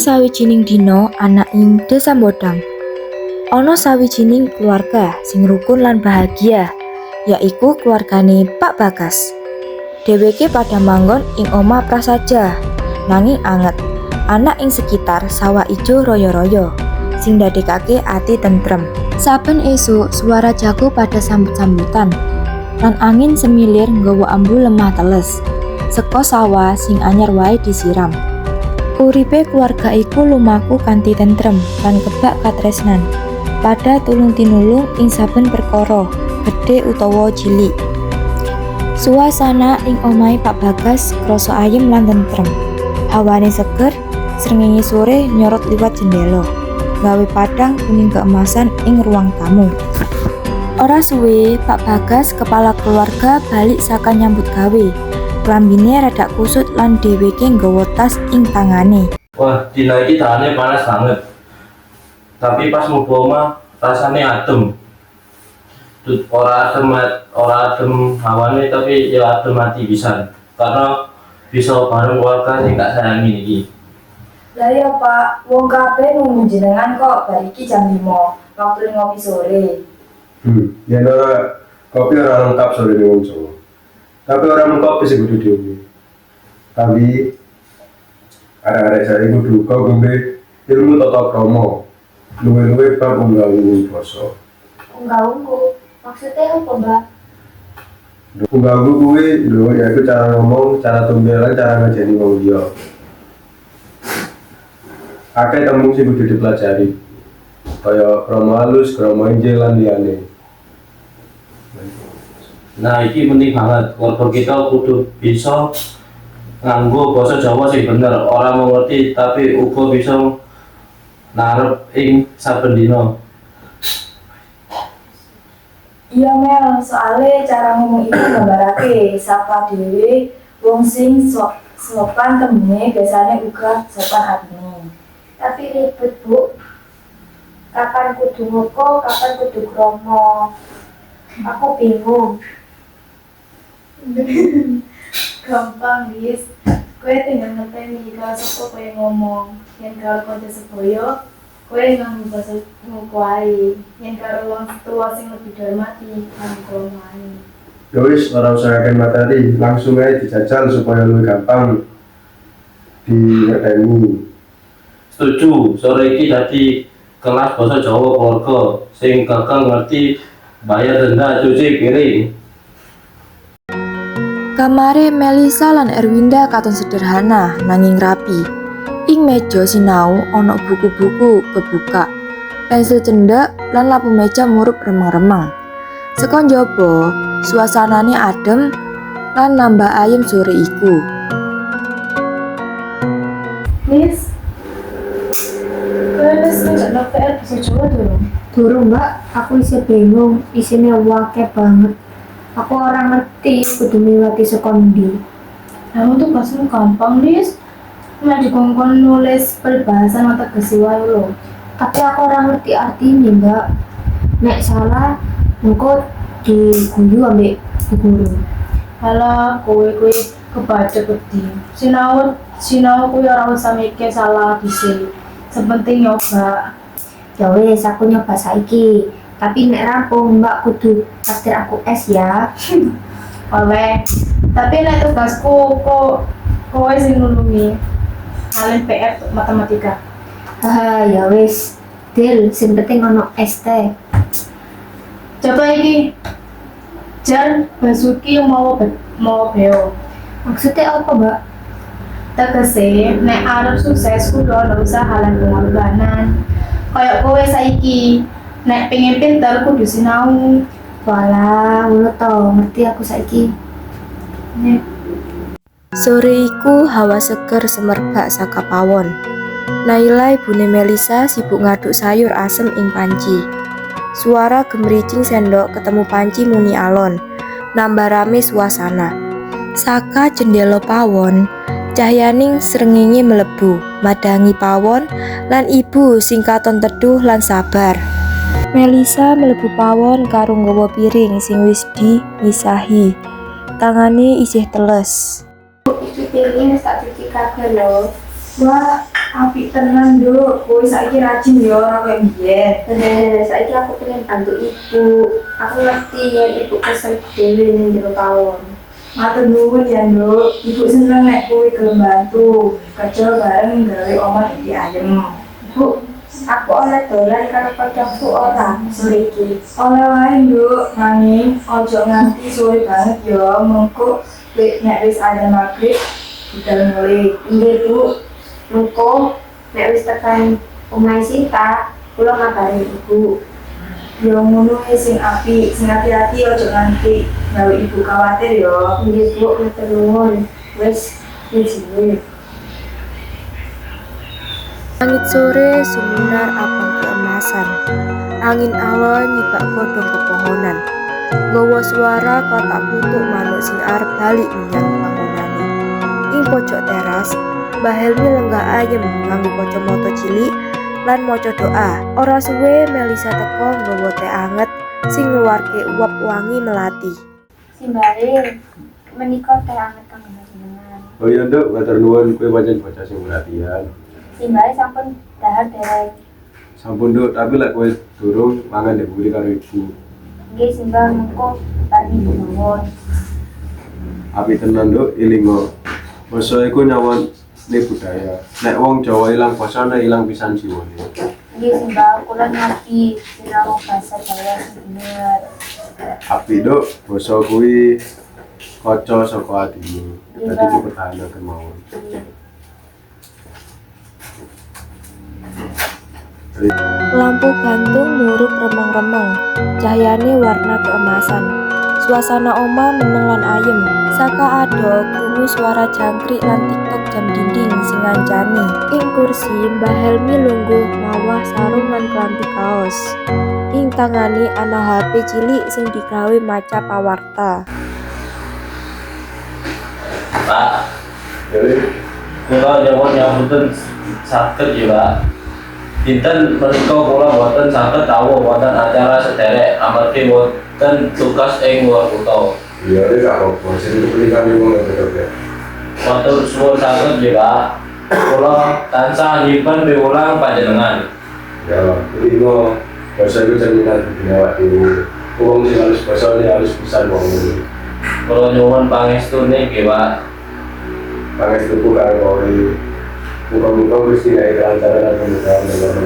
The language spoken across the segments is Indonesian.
Ing sawijining dina ana ing Desa Bodang. Ana sawijining keluarga sing rukun lan bahagia, yaiku keluargane Pak Bagas. Dheweke pada manggon ing omah prasaja, nanging anget. Anak ing sekitar sawah ijo royo-royo, sing ndadekake ati tentrem. Saben esuk suara jago pada sambut-sambutan, lan angin semilir nggawa ambu lemah teles. Seko sawah sing anyar wae disiram. Uripe keluarga iku lumaku kanthi tentrem lan kebak katresnan. Pada tulung tinulung ing saben perkara, gedhe utawa cilik. Suasana ing omahe Pak Bagas krasa ayem lan tentrem. Hawane seger, srengenge sore nyorot liwat jendela, gawe padang kuning keemasan ing ruang tamu. Ora suwe, Pak Bagas kepala keluarga balik saka nyambut gawe. Klambine rada kusut lan dheweke nggawa tas ing tangane. Wah, dina iki dahane panas banget. Tapi pas mlebu omah rasane adem. Tut ora adem ora adem hawane tapi ya adem hati pisan. Karena bisa bareng keluarga sing gak sayangi iki. Lah ya Pak, wong kabeh nunggu jenengan kok bar iki jam 5, waktu ngopi sore. Hmm, ya ora kopi ora lengkap sore wong Jawa. Tapi orang kopi sih kudu diombe. Tapi arek-arek saya kudu kau ngombe ilmu tata krama. Luwe-luwe bab unggah-ungguh basa. Enggak unggu. Maksudnya apa, Mbak? Unggah-ungguh kuwi lho yaiku cara ngomong, cara tumbelan, cara ngajeni wong liya. Akeh tembung sing kudu dipelajari. Kaya krama halus, krama injil lan liyane. Nah, iki penting banget. Keluarga kita kudu bisa nganggo basa Jawa sing bener, ora mengerti tapi uga bisa narep ing saben dina. Iya Mel, soalnya cara ngomong itu gambarake sapa dhewe wong sing sok sopan temune biasanya uga sopan atine. Tapi ribet, Bu. Kapan kudu ngoko, kapan kudu kromo. Aku bingung. gampang guys kue tinggal ngeteni kalau sopo kue ngomong? Yang kalau kau sepoyo kue nganggo bahasa ngukuai. Yang kalau wong tua sing lebih dihormati nganggo ngomongani Ya wis ora usah akeh materi, langsung aja dijajal supaya lebih gampang dingerteni. Setuju, sore iki dadi kelas basa Jawa keluarga. Sing gagal ngerti bayar denda cuci piring. Kamare Melisa lan Erwinda katon sederhana nanging rapi. Ing meja sinau ana buku-buku kebuka. Pensil cendak lan lampu meja murup remeng-remeng. Saka njaba, suasanane adem lan nambah ayem sore iku. Nis kue wis nggak PR bahasa Jawa dong Durung mbak, aku isi bingung, isinya wake banget. Aku orang ngerti kudu miwati sekondi. Kamu tuh bahasmu gampang Nis Cuma dikongkon nulis peribahasa mata wae lo Tapi aku orang ngerti artinya mbak. Nek salah, engkau diguyu ambek guru. Halah, kowe kowe kebaca gede. Sinau sinau kowe ora usah mikir salah dhisik. Sepenting nyoba. Ya wes, aku nyoba saiki. Tapi nek rampung mbak kudu traktir aku es ya. Oleh. Tapi nek tugasku kok kowe sing nulungi. Kalian PR matematika. Haha, ya wes. Deal, sing penting ono es teh. Coba iki. Jar Basuki mau be, mau beo. Maksudnya apa mbak? Tegese nek arep sukses kudu ana usaha lan pengorbanan. Kayak kowe saiki nek pengen pinter kudu sinau. Walah, ngono to, ngerti aku saiki. Nek Sore iku hawa seger semerbak saka pawon. Naila ibune Melisa sibuk ngaduk sayur asem ing panci. Suara gemericing sendok ketemu panci muni alon, nambah rame suasana. Saka jendela pawon, cahyaning srengenge melebu, madangi pawon lan ibu sing katon teduh lan sabar. Melisa mlebu pawon karo nggawa piring sing wis dimisahi. Tangane isih teles. Iki piring wis tak cuci kabeh lho. Wah, Apik tenan, Nduk. Kowe saiki rajin ya ora koyo biyen. Eh, saiki aku pengen bantu ibu. Aku ngerti ya ibu kesel dewe ning jero tahun. Matur nuwun ya, Nduk. Ibu seneng nek kowe gelem bantu. Kerja bareng gawe omah iki ayem. Bu, aku oleh dolan karo kancaku ora sore iki. Oleh wae, Nduk. Nanging ojo nganti sore banget ya. Mengko nek wis ada maghrib budal mulai. Nggih, Bu. Mengko nek wis tekan omahe Sinta, kula ngabari ibu. Ya ngono sing apik, sing hati-hati ojo nganti gawe ibu khawatir ya. Nggih, Bu, matur nuwun. Wis, wis wis. Langit sore seminar abang keemasan. Angin alon nyibak godong pepohonan. Gawa suara kotak putuk manuk sing arep balik menyang bangunane. Ing pojok teras, Mbah Helmi lenggah ayem nganggo kacamata cilik lan maca doa. Ora suwe Melisa teko nggawa teh anget sing ngeluarke uap wangi melati. Simbare, menika teh anget kang jenengan. Oh iya nduk, matur nuwun kowe pancen bocah sing perhatian. Simbare sampun dahar derek. Sampun nduk, tapi lek kowe durung mangan ya buri karo ibu. Nggih, simbah mengko bar ibu mawon. Api tenan nduk, ilingo. Basa iku nyawon ne budaya. Nek wong Jawa ilang basane ilang pisan jiwane. Nggih, simbah kula ngerti sinau bahasa Jawa sing bener. Api nduk, basa kuwi kaca saka atimu. Dadi dipertahankan kemauan. Lampu gantung murup remeng-remeng, cahyane warna keemasan. Suasana oma meneng lan ayem, saka ado krungu suara jangkrik lan tiktok jam dinding sing ngancani. Ing kursi Mbah Helmi lungguh mawah sarung lan klambi kaos. Ing tangane ana HP cilik sing digawe maca pawarta. Pak, Jadi, kula nyuwun nyambuten saged ya, Pak. Dinten menika kula boten saged tawu wonten acara sederek amargi wonten tugas ing luar kutha. iya ini gak apa-apa. Yang mau betul ya. Matur suwun saged ya, Pak. Kula tansah nyimpen piwulang panjenengan. Ya, ini mau bahasa itu cerminan dunia waktu Uang sih harus bahasa ini harus bisa uang ini. Kula nyuwun pangestune nggih, Pak. Pangai itu bukan antara dan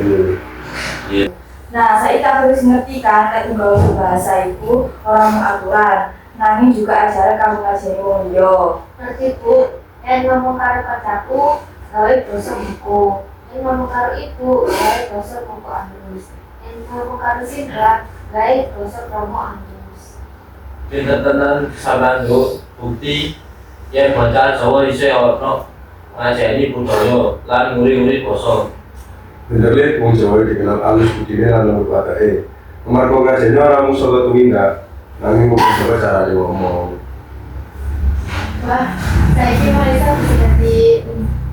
ini. Nah, saya tak harus ngerti kan, nek unggal bahasa iku orang mengaturan. Nanging juga ajaran kamu ngajari wong liya. Ngerti Bu, yen ngomong karo kancaku, gawe dosa buku. Yen ngomong karo ibu, gawe dosa buku anus. Yen ngomong karo Sinta, gawe dosa promo anus. Pinten tenan sampean nggo bukti yen bocah Jawa isih ngajeni budaya lan nguri-nguri basa. Bener lihat, wong Jawa dikenal alus budinya dan lembut wadai. Kemar kau ngajeni orang musuh ke tumindak. Nanging wong Jawa cara dia ngomong. Wah, saya ini Marisa bisa jadi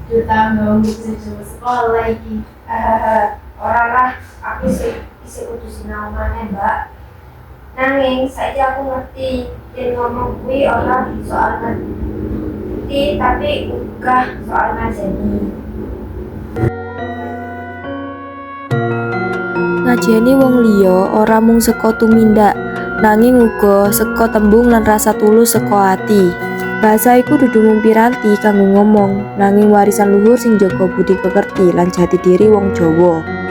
juta dong bisa coba sekolah lagi. Hahaha, ora lah, aku sih isi kudu sinau maneh, Mbak. Nanging saiki aku ngerti yen ngomong kuwi ora soal ngerti tapi uga soal ngajeni. Ngajeni wong liya ora mung saka tumindak, nanging uga saka tembung lan rasa tulus saka ati. Bahasa iku dudu piranti kanggo ngomong, nanging warisan luhur sing jaga budi pekerti lan jati diri wong Jawa.